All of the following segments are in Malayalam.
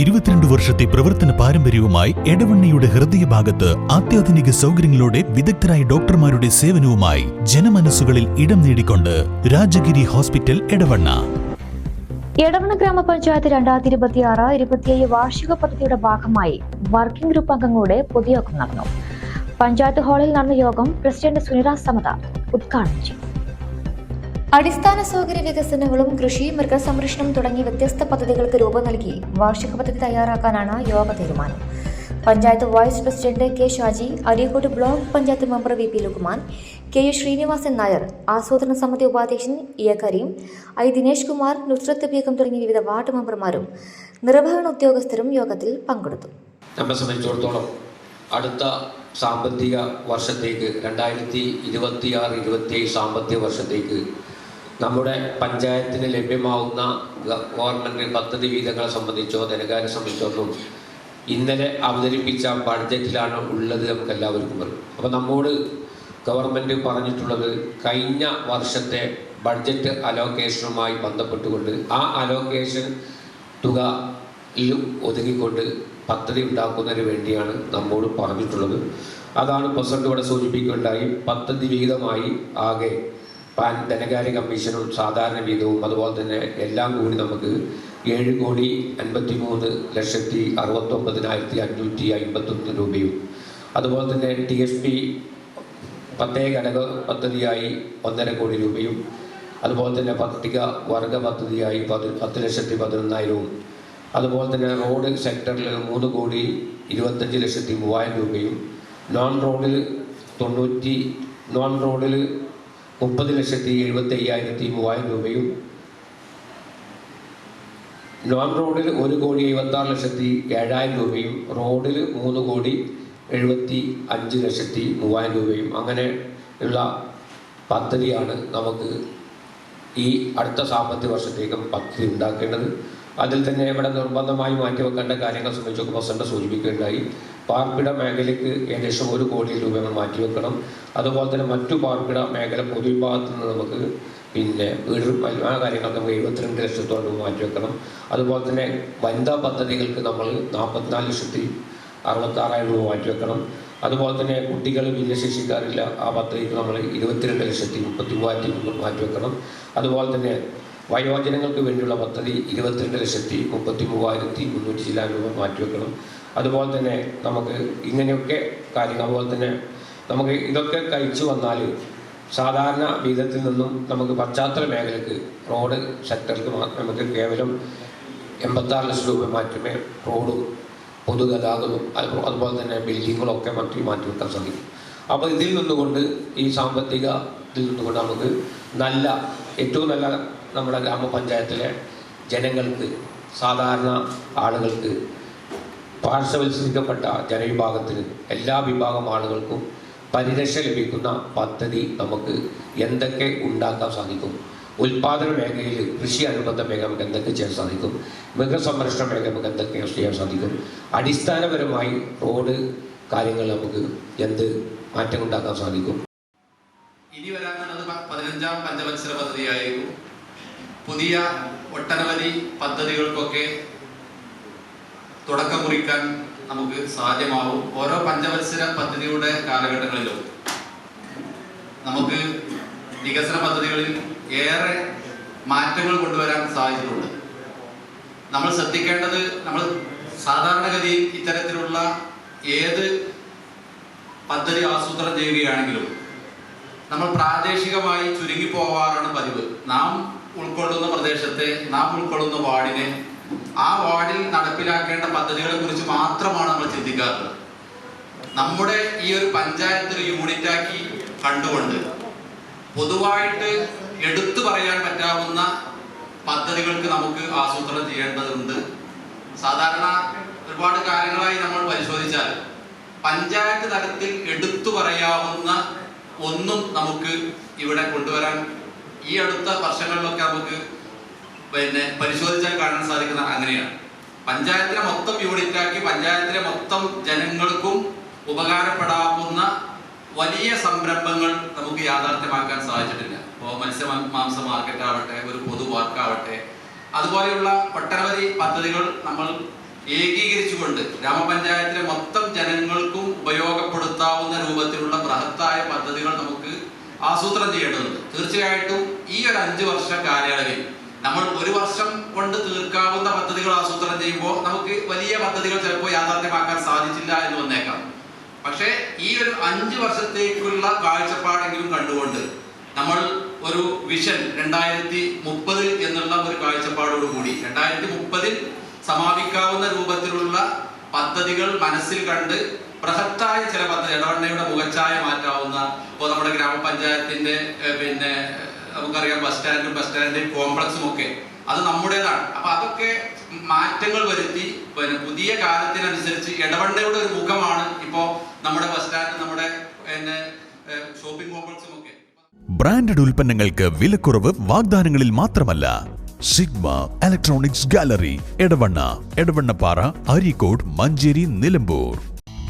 ഇരുപത്തിരണ്ട് വർഷത്തെ പ്രവർത്തന പാരമ്പര്യവുമായി എടവണ്ണയുടെ ഹൃദയഭാഗത്ത് അത്യാധുനിക സൗകര്യങ്ങളോടെ വിദഗ്ധരായ ഡോക്ടർമാരുടെ സേവനവുമായി ജനമനസ്സുകളിൽ ഇടം നേടിക്കൊണ്ട് രാജഗിരി ഹോസ്പിറ്റൽ എടവണ്ണ. എടവണ്ണ ഗ്രാമപഞ്ചായത്ത് രണ്ടായിരത്തി ഇരുപത്തി ആറ് ഇരുപത്തിയേഴ് വാർഷിക പദ്ധതിയുടെ ഭാഗമായി വർക്കിംഗ് ഗ്രൂപ്പ് അംഗങ്ങളുടെ പൊതുയോഗം നടന്നു. പഞ്ചായത്ത് ഹാളിൽ നടന്ന യോഗം പ്രസിഡന്റ് സുനിരാ സമത ഉദ്ഘാടനം ചെയ്തു. അടിസ്ഥാന സൗകര്യ വികസനങ്ങളും കൃഷി മൃഗസംരക്ഷണം തുടങ്ങി വ്യത്യസ്ത പദ്ധതികൾക്ക് രൂപം നൽകി വാർഷിക പദ്ധതി തയ്യാറാക്കാനാണ് യോഗ തീരുമാനം. Panchayat vice president K Shaji Areekode block panchayat member V P Lukkuman K U Sreenivasan Nair ആസൂത്രണ സമിതി ഉപാധ്യക്ഷൻ E A Kareem I Dinesh Kumar Nusrath Beegum തുടങ്ങിയ വിവിധ വാർഡ് മെമ്പർമാരും നിർവഹണ ഉദ്യോഗസ്ഥരും യോഗത്തിൽ പങ്കെടുത്തു. നമ്മെ സംബന്ധിച്ചിടത്തോളം അടുത്ത സാമ്പത്തിക വർഷത്തേക്ക് രണ്ടായിരത്തി ഇരുപത്തിയാറ് ഇരുപത്തിയേഴ് സാമ്പത്തിക വർഷത്തേക്ക് നമ്മുടെ പഞ്ചായത്തിന് ലഭ്യമാവുന്ന ഗവൺമെന്റ് പദ്ധതി വീതങ്ങളെ സംബന്ധിച്ചോ ധനകാര്യ സംബന്ധിച്ചോന്നും ഇന്നലെ അവതരിപ്പിച്ച ബഡ്ജറ്റിലാണ് ഉള്ളത് നമുക്ക് എല്ലാവർക്കും അറിയാം. അപ്പോൾ നമ്മോട് ഗവൺമെന്റ് പറഞ്ഞിട്ടുള്ളത് കഴിഞ്ഞ വർഷത്തെ ബഡ്ജറ്റ് അലോക്കേഷനുമായി ബന്ധപ്പെട്ടുകൊണ്ട് ആ അലോക്കേഷൻ തുക ഒതുങ്ങിക്കൊണ്ട് പദ്ധതി ഉണ്ടാക്കുന്നതിന് വേണ്ടിയാണ് നമ്മോട് പറഞ്ഞിട്ടുള്ളത്. അതാണ് പ്രസിഡന്റ് ഇവിടെ സൂചിപ്പിക്കുകയുണ്ടായി. പദ്ധതി വിഹിതമായി ആകെ പാൻ ധനകാര്യ കമ്മീഷനും സാധാരണ വീതവും അതുപോലെ തന്നെ എല്ലാം കൂടി നമുക്ക് ഏഴ് കോടി അൻപത്തി മൂന്ന് ലക്ഷത്തി അറുപത്തൊമ്പതിനായിരത്തി അഞ്ഞൂറ്റി അൻപത്തൊന്ന് രൂപയും. അതുപോലെ തന്നെ ടി എസ് പി പ്രത്യേക ഘടക പദ്ധതിയായി ഒന്നര കോടി രൂപയും. അതുപോലെ തന്നെ പട്ടിക വർഗ പദ്ധതിയായി പതി പത്ത് ലക്ഷത്തി പതിനൊന്നായിരവും. അതുപോലെ തന്നെ റോഡ് സെക്ടറിൽ മൂന്ന് കോടി ഇരുപത്തഞ്ച് ലക്ഷത്തി മൂവായിരം രൂപയും. നോൺ റോഡിൽ തൊണ്ണൂറ്റി നോൺ റോഡിൽ മുപ്പത് ലക്ഷത്തി എഴുപത്തി അയ്യായിരത്തി മൂവായിരം രൂപയും നോൺ റോഡിൽ ഒരു കോടി എഴുപത്താറ് ലക്ഷത്തി ഏഴായിരം രൂപയും റോഡിൽ മൂന്ന് കോടി എഴുപത്തി അഞ്ച് ലക്ഷത്തി മൂവായിരം രൂപയും. അങ്ങനെ ഉള്ള പദ്ധതിയാണ് നമുക്ക് ഈ അടുത്ത സാമ്പത്തിക വർഷത്തേക്കും പദ്ധതി ഉണ്ടാക്കേണ്ടത്. അതിൽ തന്നെ ഇവിടെ നിർബന്ധമായി മാറ്റിവെക്കേണ്ട കാര്യങ്ങൾ സംബന്ധിച്ചൊക്കെ പ്രസിഡന്റ് സൂചിപ്പിക്കുകയുണ്ടായി. പാർപ്പിട മേഖലയ്ക്ക് ഏകദേശം ഒരു കോടി രൂപ മാറ്റിവെക്കണം അതുപോലെ തന്നെ മറ്റു പാർപ്പിട മേഖല പൊതുവിഭാഗത്തു നിന്ന് നമുക്ക് പിന്നെ വീട് ആ കാര്യങ്ങൾക്ക് നമുക്ക് എഴുപത്തിരണ്ട് ലക്ഷത്തോളം രൂപ മാറ്റിവെക്കണം അതുപോലെ തന്നെ വനിതാ പദ്ധതികൾക്ക് നമ്മൾ നാൽപ്പത്തിനാല് ലക്ഷത്തി അറുപത്താറായിരം രൂപ മാറ്റിവെക്കണം അതുപോലെ തന്നെ കുട്ടികൾ ഭിന്നശേഷിക്കാറില്ല ആ പദ്ധതിക്ക് നമ്മൾ ഇരുപത്തിരണ്ട് ലക്ഷത്തി മുപ്പത്തി മൂവായിരത്തി മുന്നൂറ് മാറ്റിവെക്കണം അതുപോലെ തന്നെ വയോജനങ്ങൾക്ക് വേണ്ടിയുള്ള പദ്ധതി ഇരുപത്തിരണ്ട് ലക്ഷത്തി മുപ്പത്തി മൂവായിരത്തി മുന്നൂറ്റി ചില രൂപ മാറ്റിവെക്കണം അതുപോലെ തന്നെ നമുക്ക് ഇങ്ങനെയൊക്കെ കാര്യങ്ങൾ അതുപോലെ തന്നെ നമുക്ക് ഇതൊക്കെ കഴിച്ചു വന്നാൽ സാധാരണ വീതത്തിൽ നിന്നും നമുക്ക് പശ്ചാത്തല മേഖലക്ക് റോഡ് സെക്ടർക്ക് നമുക്ക് കേവലം എൺപത്താറ് ലക്ഷം രൂപ മാത്രമേ റോഡ് പൊതുഗതാഗതവും അതുപോലെ തന്നെ ബിൽഡിങ്ങുകളൊക്കെ മാറ്റി മാറ്റി വെക്കാൻ സാധിക്കും. അപ്പോൾ ഇതിൽ നിന്നുകൊണ്ട് ഈ സാമ്പത്തിക ഇതിൽ നിന്നുകൊണ്ട് നമുക്ക് നല്ല ഏറ്റവും നല്ല നമ്മുടെ ഗ്രാമപഞ്ചായത്തിലെ ജനങ്ങൾക്ക് സാധാരണ ആളുകൾക്ക് പാർശ്വവത്കരിക്കപ്പെട്ട ജനവിഭാഗത്തിന് എല്ലാ വിഭാഗം ആളുകൾക്കും പരിരക്ഷ ലഭിക്കുന്ന പദ്ധതി നമുക്ക് എന്തൊക്കെ ഉണ്ടാക്കാൻ സാധിക്കും? ഉൽപാദന മേഖലയിൽ കൃഷി അനുബന്ധ മേഖല നമുക്ക് എന്തൊക്കെ ചെയ്യാൻ സാധിക്കും? മൃഗസംരക്ഷണ മേഖല നമുക്ക് എന്തൊക്കെ ചെയ്യാൻ സാധിക്കും? അടിസ്ഥാനപരമായി റോഡ് കാര്യങ്ങൾ നമുക്ക് എന്ത് മാറ്റം ഉണ്ടാക്കാൻ സാധിക്കും? ഇനി വരാനുള്ളത് പതിനഞ്ചാം പഞ്ചവത്സര പദ്ധതിയായിരുന്നു പുതിയ ഒട്ടനവധി പദ്ധതികൾക്കൊക്കെ തുടക്കം കുറിക്കാൻ നമുക്ക് സാധ്യമാവും. ഓരോ പഞ്ചവത്സര പദ്ധതിയുടെ കാലഘട്ടങ്ങളിലും നമുക്ക് വികസന പദ്ധതികളിൽ ഏറെ മാറ്റങ്ങൾ കൊണ്ടുവരാൻ സാധിച്ചിട്ടുണ്ട്. നമ്മൾ ശ്രദ്ധിക്കേണ്ടത് നമ്മൾ സാധാരണഗതിയിൽ ഇത്തരത്തിലുള്ള ഏത് പദ്ധതി ആസൂത്രണം ചെയ്യുകയാണെങ്കിലും നമ്മൾ പ്രാദേശികമായി ചുരുങ്ങി പോവാറാണ് പതിവ്. നാം ഉൾക്കൊള്ളുന്ന പ്രദേശത്തെ നാം ഉൾക്കൊള്ളുന്ന വാർഡിനെ ആ വാർഡിൽ നടപ്പിലാക്കേണ്ട പദ്ധതികളെ കുറിച്ച് മാത്രമാണ് നമ്മൾ ചിന്തിക്കാറുള്ളത് നമ്മുടെ ഈ ഒരു പഞ്ചായത്ത് യൂണിറ്റാക്കി കണ്ടുകൊണ്ട് പൊതുവായിട്ട് എടുത്തു പറയാൻ പറ്റാവുന്ന പദ്ധതികൾക്ക് നമുക്ക് ആസൂത്രണം ചെയ്യേണ്ടതുണ്ട്. സാധാരണ ഒരുപാട് കാര്യങ്ങളായി നമ്മൾ പരിശോധിച്ചാൽ പഞ്ചായത്ത് തലത്തിൽ എടുത്തു പറയാവുന്ന ഒന്നും നമുക്ക് ഇവിടെ കൊണ്ടുവരാൻ ഈ അടുത്ത വർഷങ്ങളിലൊക്കെ നമുക്ക് പിന്നെ പരിശോധിച്ചാൽ കാണാൻ സാധിക്കുന്ന അങ്ങനെയാണ്. പഞ്ചായത്തിലെ മൊത്തം യൂണിറ്റാക്കി പഞ്ചായത്തിലെ മൊത്തം ജനങ്ങൾക്കും ഉപകാരപ്പെടാവുന്ന വലിയ സംരംഭങ്ങൾ നമുക്ക് യാഥാർത്ഥ്യമാക്കാൻ സാധിച്ചിട്ടില്ല. ഇപ്പോൾ മത്സ്യ മാംസ മാർക്കറ്റ് ആവട്ടെ ഒരു പൊതു വാർക്കാവട്ടെ അതുപോലെയുള്ള ഒട്ടനവധി പദ്ധതികൾ നമ്മൾ ഏകീകരിച്ചുകൊണ്ട് ഗ്രാമപഞ്ചായത്തിലെ മൊത്തം ജനങ്ങൾക്കും ഉപയോഗപ്പെടുത്താവുന്ന രൂപത്തിലുള്ള ബൃഹത്തായ പദ്ധതികൾ നമുക്ക് ആസൂത്രണം ചെയ്യേണ്ടതുണ്ട്. തീർച്ചയായിട്ടും ഈ ഒരു അഞ്ച് വർഷ കാലയളവിൽ നമ്മൾ ഒരു വർഷം കൊണ്ട് തീർക്കാവുന്ന പദ്ധതികൾ ആസൂത്രണം ചെയ്യുമ്പോൾ നമുക്ക് വലിയ പദ്ധതികൾ ചിലപ്പോൾ യാഥാർത്ഥ്യമാക്കാൻ സാധിച്ചില്ല എന്ന് വന്നേക്കാം. പക്ഷേ ഈ ഒരു അഞ്ച് വർഷത്തേക്കുള്ള കാഴ്ചപ്പാടെങ്കിലും കണ്ടുകൊണ്ട് നമ്മൾ ഒരു വിഷൻ രണ്ടായിരത്തി മുപ്പത് എന്നുള്ള ഒരു കാഴ്ചപ്പാടോടുകൂടി രണ്ടായിരത്തി മുപ്പതിൽ സമാപിക്കാവുന്ന രൂപത്തിലുള്ള പദ്ധതികൾ മനസ്സിൽ കണ്ട് ബൃഹത്തായ ചില പദ്ധതി ഇടവണ്ണയുടെ മുഖച്ഛായ മാറ്റാവുന്ന ഇപ്പോൾ നമ്മുടെ ഗ്രാമപഞ്ചായത്തിന്റെ പിന്നെ നമുക്കറിയാം ബസ് സ്റ്റാൻഡും ബസ് സ്റ്റാൻഡിന്റെയും കോംപ്ലക്സും ഒക്കെ. അത് നമ്മുടേതാണ്. അപ്പൊ അതൊക്കെ മാറ്റങ്ങൾ വരുത്തി പിന്നെ പുതിയ കാലത്തിനനുസരിച്ച് ഇടവണ്ണയുടെ ഒരു മുഖമാണ് ഇപ്പോ നമ്മുടെ ബസ് സ്റ്റാൻഡ് നമ്മുടെ പിന്നെ ഷോപ്പിംഗ് കോംപ്ലക്സും ഒക്കെ. ബ്രാൻഡഡ് ഉൽപ്പന്നങ്ങൾക്ക് വിലക്കുറവ് വാഗ്ദാനങ്ങളിൽ മാത്രമല്ല. Sigma electronics gallery Edavanna Edavannappara Areekode Manjeri Nilambur.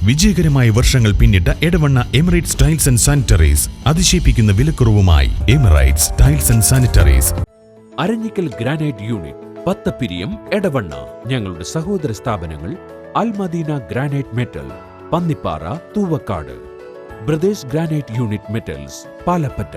വിജയകരമായ വർഷങ്ങൾ പിന്നിട്ട Edavanna Emirates tiles and sanitaries അതിശയിപ്പിക്കുന്ന വിലക്കുറവുമായി Emirates tiles and sanitaries Aranjikkal granite unit Pathappiriyam Edavanna. ഞങ്ങളുടെ സഹോദര സ്ഥാപനങ്ങൾ Almadina granite metal Pannippara Thoovakkad. Brothers granite unit metals Palappatta.